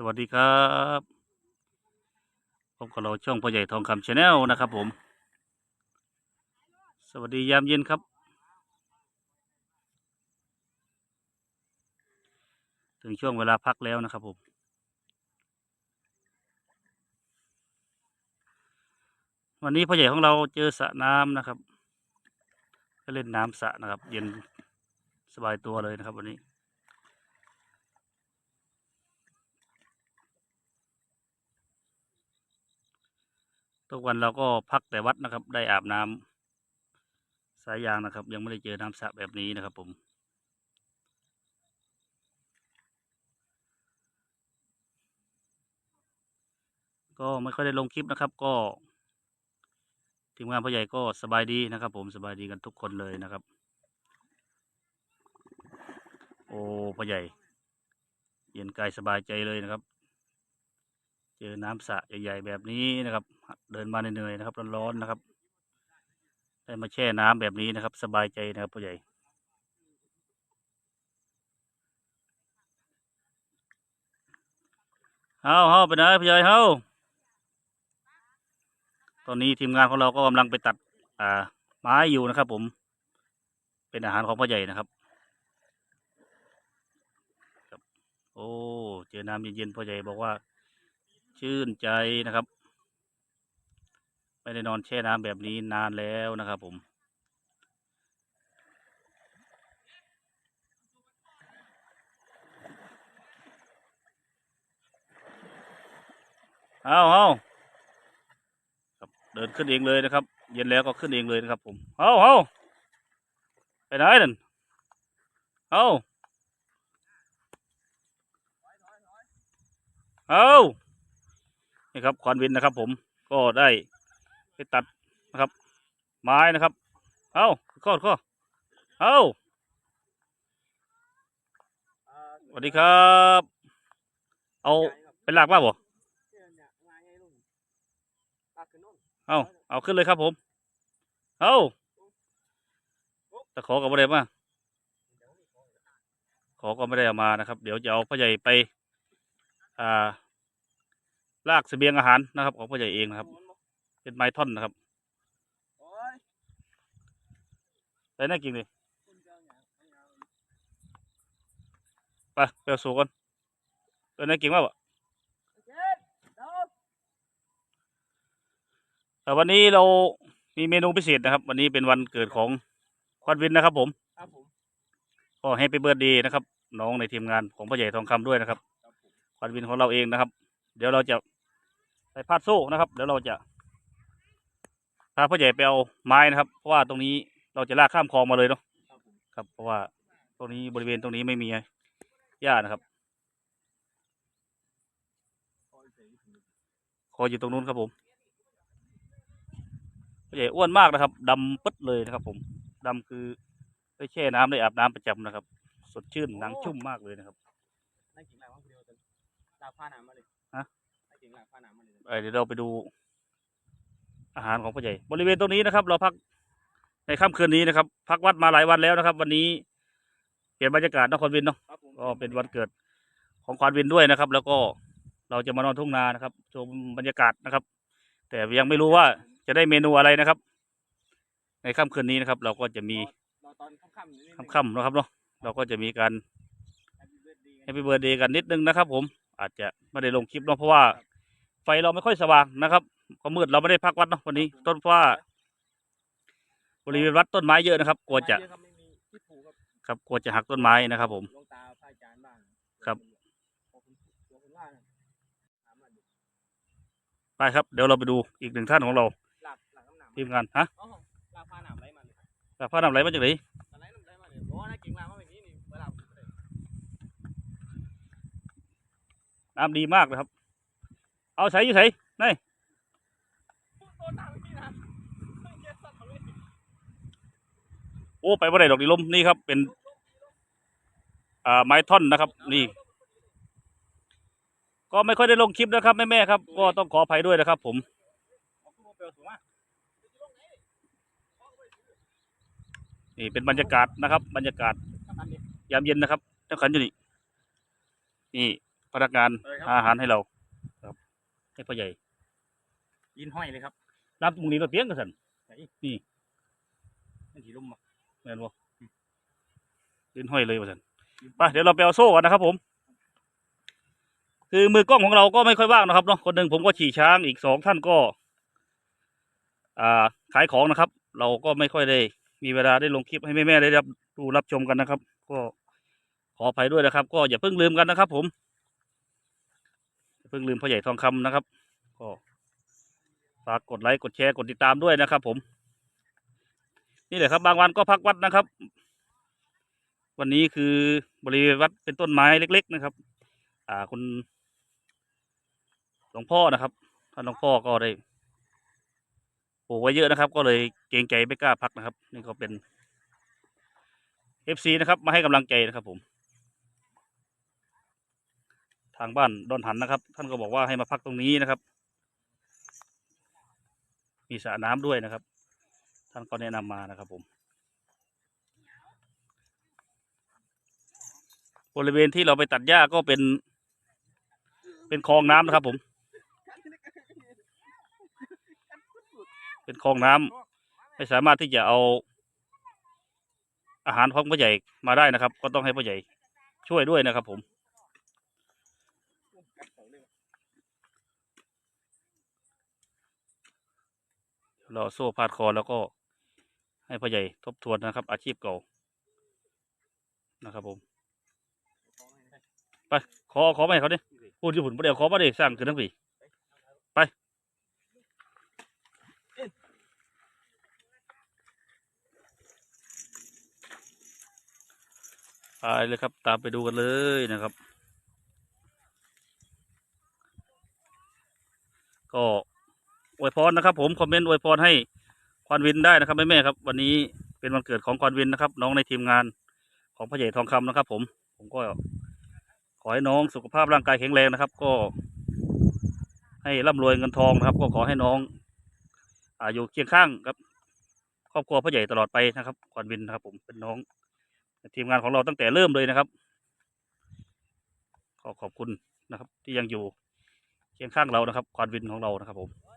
สวัสดีครับพบกับเราช่องพ่อใหญ่ทองคำชาแนลนะครับผม สวัสดียามเย็นครับ ถึงช่วงเวลาพักแล้วนะครับผม วันนี้พ่อใหญ่ของเราเจอสระน้ำนะครับ ก็เล่นน้ำสระนะครับ เย็นสบายตัวเลยนะครับวันนี้ ทุกวันเราก็พักแต่วัดนะครับ ได้อาบน้ำสายยางนะครับ ยังไม่ได้เจอน้ำสระแบบนี้นะครับ ผมก็ไม่ค่อยได้ลงคลิปนะครับ ก็ทีมงานพ่อใหญ่ก็สบายดีนะครับ ผมสบายดีกันทุกคนเลยนะครับ โอ้พ่อใหญ่ เย็นกายสบายใจเลยนะครับ เจอน้ำสระใหญ่ๆแบบนี้นะครับ เดินมาเหนื่อยๆนะครับร้อนๆนะครับ ได้มาแช่น้ำแบบนี้นะครับ สบายใจนะครับพ่อใหญ่เฮาเฮาไปไหนพ่อใหญ่เฮาตอนนี้ทีมงานของเราก็กำลังไปตัด อ่า ไม้อยู่นะครับ ผม เป็นอาหารของพ่อใหญ่นะครับครับโอ้ เจอน้ำเย็นๆพ่อใหญ่บอกว่า ชื่นใจนะครับ ไม่ได้นอนแช่น้ำแบบนี้นานแล้วนะครับผมเอาเอาครับเดินขึ้นเองเลยนะครับ เย็นแล้วก็ขึ้นเองเลยนะครับ ผมเอาเอาไปไหนนั่นเอาเอานี่ครับควานวินนะครับผมก็ได้ ไปตัดนะครับ ไม้นะครับ เอาข้อข้อเอาสวัสดีครับ เอาเป็นหลักว่าบ่เอาเอาขึ้นเลยครับผม เอาตะขอกับไม่ได้มาขอก็ไม่ได้เอามานะครับ เดี๋ยวจะเอาพ่อใหญ่ไป อ่า ลากเสบียงอาหารนะครับ ของพ่อใหญ่เองนะครับ เป็นไม้ท่อนนะครับไปน่ากินเลยไปไปเอาสูกันไปน่ากินมากวะแต่วันนี้เรามีเมนูพิเศษนะครับ วันนี้เป็นวันเกิดของควันวินนะครับ ผมครับผมก็ให้ไปเบิร์ดดีนะครับ น้องในทีมงานของพ่อใหญ่ทองคำด้วยนะครับควันวินของเราเองนะครับ เดี๋ยวเราจะไปพาดโซ่นะครับ เดี๋ยวเราจะ พาพ่อใหญ่ไปเอาไม้นะครับ เพราะว่าตรงนี้เราจะลากข้ามคลองมาเลยเนาะครับผมครับ เพราะว่าตรงนี้บริเวณตรงนี้ไม่มีหญ้านะครับคออยู่ตรงนู้นครับผมพ่อใหญ่อ้วนมากนะครับดำปึ๊ดเลยนะครับ ผมดำคือได้แช่น้ำได้อาบน้ำประจำนะครับ สดชื่นหนังชุ่มมากเลยนะครับนั่งกินหลังว่างคนเดียวจนลากผ้าหนามมาเลยฮะนั่งกินหลังผ้าหนามมาเลยเอ่อเดี๋ยวเราไปดู อาหารของพ่อใหญ่ บริเวณตรงนี้นะครับ เราพักในค่ำคืนนี้นะครับ พักวัดมาหลายวันแล้วนะครับ วันนี้เปลี่ยนบรรยากาศนครวินเนาะครับผมก็เป็นวันเกิดของควานวินด้วยนะครับ แล้วก็เราจะมานอนทุ่งนานะครับชมบรรยากาศนะครับ แต่ยังไม่รู้ว่าจะได้เมนูอะไรนะครับ ในค่ำคืนนี้นะครับ เราก็จะมีรอตอนค่ำๆนิดนึงค่ำๆนะครับเนาะเราก็จะมีการ Happy birthday ให้ไปเบอร์เดย์กันนิดนึงนะครับ ผมอาจจะไม่ได้ลงคลิปเนาะเพราะว่า ไฟเราไม่ค่อยสว่างนะครับ ก็มืดเราไม่ได้พักวัดเนาะวันนี้ ต้นเพราะว่าบริเวณวัดต้นไม้เยอะนะครับกลัวจะไม้เยอครับไม่มีที่ปลูกครับครับกลัวจะหักต้นไม้นะครับ ผมหลวงตาพระอาจารย์บ้างครับขอบคุณขอบคุณมากนะถามมาดูไปครับ เดี๋ยวเราไปดูอีกหนึ่งท่านของเราหลักหลักน้ำหนามทีมงานฮะอ๋อลากผ้าหนามไรมาเลยจากพระนำไหลมาจากไหนอะไรน้ำไรมาเลยเพราะว่านั่งกินหลังว่าแบบนี้นี่เวลาผมเลยน้ำดีมากนะครับ เอาใส่อยู่ใส่นี่ โดนหนามพี่นะเจ็บสัตว์เลย โอ้ไปบ่ได้ดอกดีลมนี่ครับ เป็นอ่าไม้ท่อนนะครับ นี่ ก็ไม่ค่อยได้ลงคลิปนะครับแม่แม่ๆครับ ก็ต้องขออภัยด้วยนะครับ ผมเอาขึ้นมาเปลวสูงมากนี่เป็นบรรยากาศนะครับ บรรยากาศครับอันนี้ยามเย็นนะครับเจ้าขันอยู่นี่นี่พนักงานเลยคหารับอาหารให้เราครับให้พ่อใหญ่ยินห้อยเลยครับรับตรงนี้เราเตียงกันสันนั่นถีลุ่มมา แม่นบ่ยืนห้อยเลยว่าสันไปเดี๋ยวเราไปเอาโซ่กันนะครับ ผม คือมือกล้องของเราก็ไม่ค่อยว่างนะครับเนาะคนหนึ่งผมก็ขี่ช้างอีกสองท่านก็ อ่า ขายของนะครับ เราก็ไม่ค่อยได้ มีเวลาได้ลงคลิปให้แม่ๆได้รับดูรับชมกันนะครับ ก็ขออภัยด้วยนะครับ ก็อย่าเพิ่งลืมกันนะครับ ผมอย่าเพิ่งลืมพ่อใหญ่ทองคำนะครับ ก็ฝากกดไลค์กดแชร์กดติดตามด้วยนะครับ ผม นี่แหละครับ บางวันก็พักวัดนะครับ วันนี้คือบริเวณวัดเป็นต้นไม้เล็ก ๆ นะครับ อ่าคุณหลวงพ่อนะครับท่านหลวงพ่อก็ได้ปลูกไว้เยอะนะครับ ก็เลยเกรงใจไม่กล้าพักนะครับ นี่ก็เป็นเอฟซีนะครับมาให้กำลังใจนะครับ ผม ทางบ้านดอนหันนะครับ ท่านก็บอกว่าให้มาพักตรงนี้นะครับ มีสระน้ำด้วยนะครับ ท่านก็แนะนำมานะครับผมบริเวณที่เราไปตัดหญ้าก็เป็น เป็นคลองน้ำนะครับผม เป็นคลองน้ำไม่สามารถที่จะเอาอาหารของพ่อใหญ่มาได้นะครับ ก็ต้องให้พ่อใหญ่ช่วยด้วยนะครับผมเราโซ่พาดคอแล้วก็ ให้พ่อใหญ่ทบทวนนะครับ อาชีพเก่านะครับ ผม ไป ขอขอไปเขาดิพูดญี่ปุ่นประเดี๋ยวขอมาดิสร้างขึ้นทั้งปีไปไปเลยครับ ตามไปดูกันเลยนะครับ ก็อวยพรนะครับ ผมคอมเมนต์อวยพรให้ ควานวินได้นะครับแม่แม่ครับ วันนี้เป็นวันเกิดของควานวินนะครับ น้องในทีมงานของพ่อใหญ่ทองคำนะครับ ผม ผมก็ขอให้น้องสุขภาพร่างกายแข็งแรงนะครับ ก็ ให้ร่ำรวยเงินทองนะครับ ก็ขอให้น้องอายู่เคียงข้างครับ ครอบครัวพ่อใหญ่ตลอดไปนะครับขวัญวินนะครับ ผมเป็นน้องในทีมงานของเราตั้งแต่เริ่มเลยนะครับขอขอบคุณนะครับ ที่ยังอยู่เคียงข้างเรานะครับขวัญวินของเรานะครับผม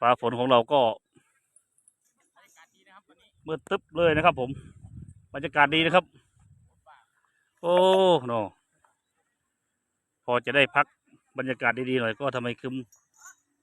ฟ้าฝนของเราก็บรรยากาศดีนะครับวันนี้มืดตึ๊บเลยนะครับ ผมบรรยากาศดีนะครับ โอ้โนพอจะได้พักบรรยากาศดีๆหน่อยก็ทำไมคึม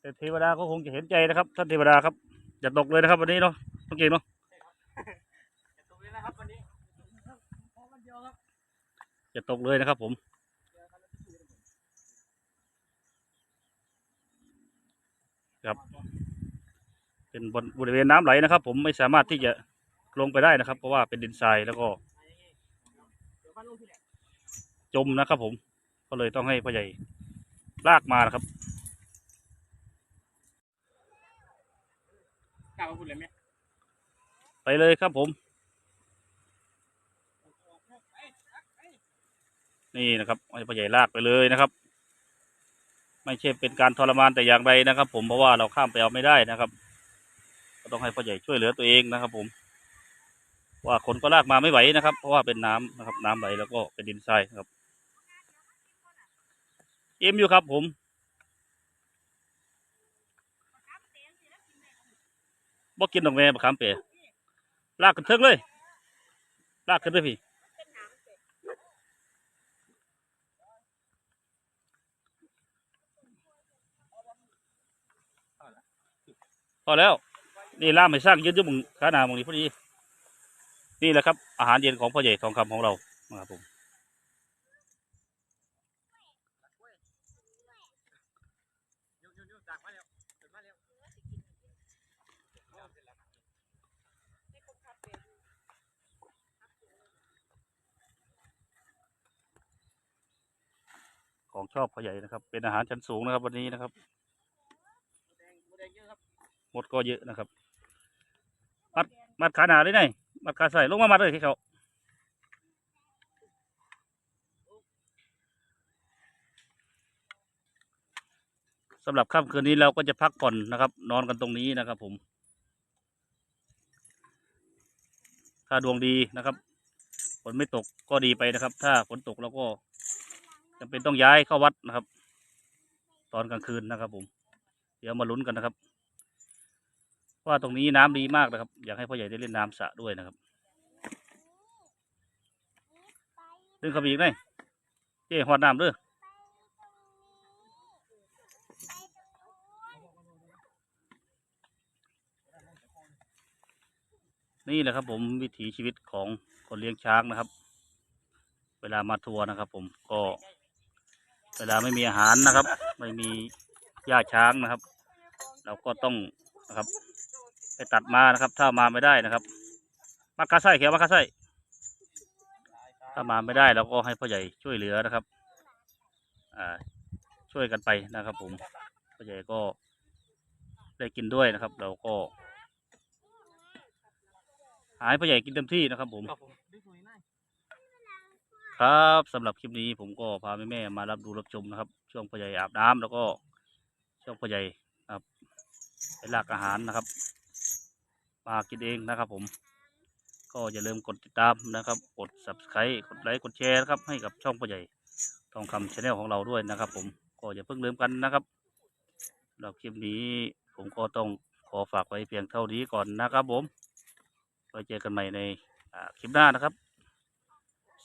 แต่เทวดาก็คงจะเห็นใจนะครับ ท่านเทวดาครับอย่าตกเลยนะครับ วันนี้เนาะต้องเก่งเนาะจะตกเลยนะครับวันนี้พอมันเดียวครับอย่าตก เลยนะครับผมเป็นบนบริเวณน้ำไหลนะครับ ผมไม่สามารถที่จะลงไปได้นะครับ เพราะว่าเป็นดินทรายแล้วก็เดี๋ยวมาลงที่ไหนจมนะครับ ผมก็เลยต้องให้พ่อใหญ่ลากมานะครับกล้ามาพูดเลยไหมไปเลยครับผม นี่นะครับให้พ่อใหญ่ลากไปเลยนะครับไม่ใช่เป็นการทรมานแต่อย่างใดนะครับ ผมเพราะว่าเราข้ามไปเอาไม่ได้นะครับก็ ต้องให้พ่อใหญ่ช่วยเหลือตัวเองนะครับผมว่าคนก็ลากมาไม่ไหวนะครับ เพราะว่าเป็นน้ำนะครับ น้ำไหลแล้วก็เป็นดินทรายครับ เอ็มอยู่ครับผม บ่กินดอกแม่บักขามเปรลากขึ้นเทิงเลย ลากขึ้นเลยพี่ พอแล้ว นี่ล่ามให้สร้างยืนยู่มึงขาหนามึงนี่พอดี นี่แหละครับ อาหารเย็นของพ่อใหญ่ทองคำของเรานะครับผมของชอบพ่อใหญ่นะครับ เป็นอาหารชั้นสูงนะครับ วันนี้นะครับ หมดก็เยอะนะครับ มัดมัดขาหนาเลยไงมัดขาใส่ลงมามัดเลยที่เขาสำหรับค่ำคืนนี้เราก็จะพักผ่อนนะครับ นอนกันตรงนี้นะครับ ผม ถ้าดวงดีนะครับฝนไม่ตกก็ดีไปนะครับ ถ้าฝนตกเราก็จำเป็นต้องย้ายเข้าวัดนะครับ ตอนกลางคืนนะครับ ผม เดี๋ยวมาลุ้นกันนะครับ ว่าตรงนี้น้ำดีมากนะครับ อยากให้พ่อใหญ่ได้เล่นน้ำสะด้วยนะครับดึงเข้าไปอีกไหน่อยเจ๊หอดน้ำเด้อนี่แหละครับผมวิถีชีวิตของคนเลี้ยงช้างนะครับ เวลามาทัวร์นะครับ ผมก็เวลาไม่มีอาหารนะครับ ไม่มีหญ้าช้างนะครับ เราก็ต้องนะครับ ไปตัดมานะครับ ถ้ามาไม่ได้นะครับมักกะไส้เขียวมักกะไส้ถ้ามาไม่ได้เราก็ให้พ่อใหญ่ช่วยเหลือนะครับ อ่า ช่วยกันไปนะครับ ผมพ่อใหญ่ก็ได้กินด้วยนะครับ เราก็หาให้พ่อใหญ่กินเต็มที่นะครับ ผม ครับผมดึงหน่อยหน่อยครับสำหรับคลิปนี้ผมก็พาแม่แม่ๆมารับดูรับชมนะครับ ช่วงพ่อใหญ่อาบน้ำแล้วก็ช่วงพ่อใหญ่นะครับไปลากอาหารนะครับ มากินเองนะครับผม ก็อย่าลืมกดติดตามนะครับ กด subscribe กดไลค์กดแชร์ครับให้กับช่องพ่อใหญ่ทองคำชาแนลของเราด้วยนะครับ ผมก็อย่าเพิ่งลืมกันนะครับสำหรับคลิปนี้ผมก็ต้องขอฝากไว้เพียงเท่านี้ก่อนนะครับผมไว้เจอกันใหม่ในคลิปหน้านะครับ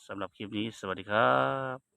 สำหรับคลิปนี้สวัสดีครับ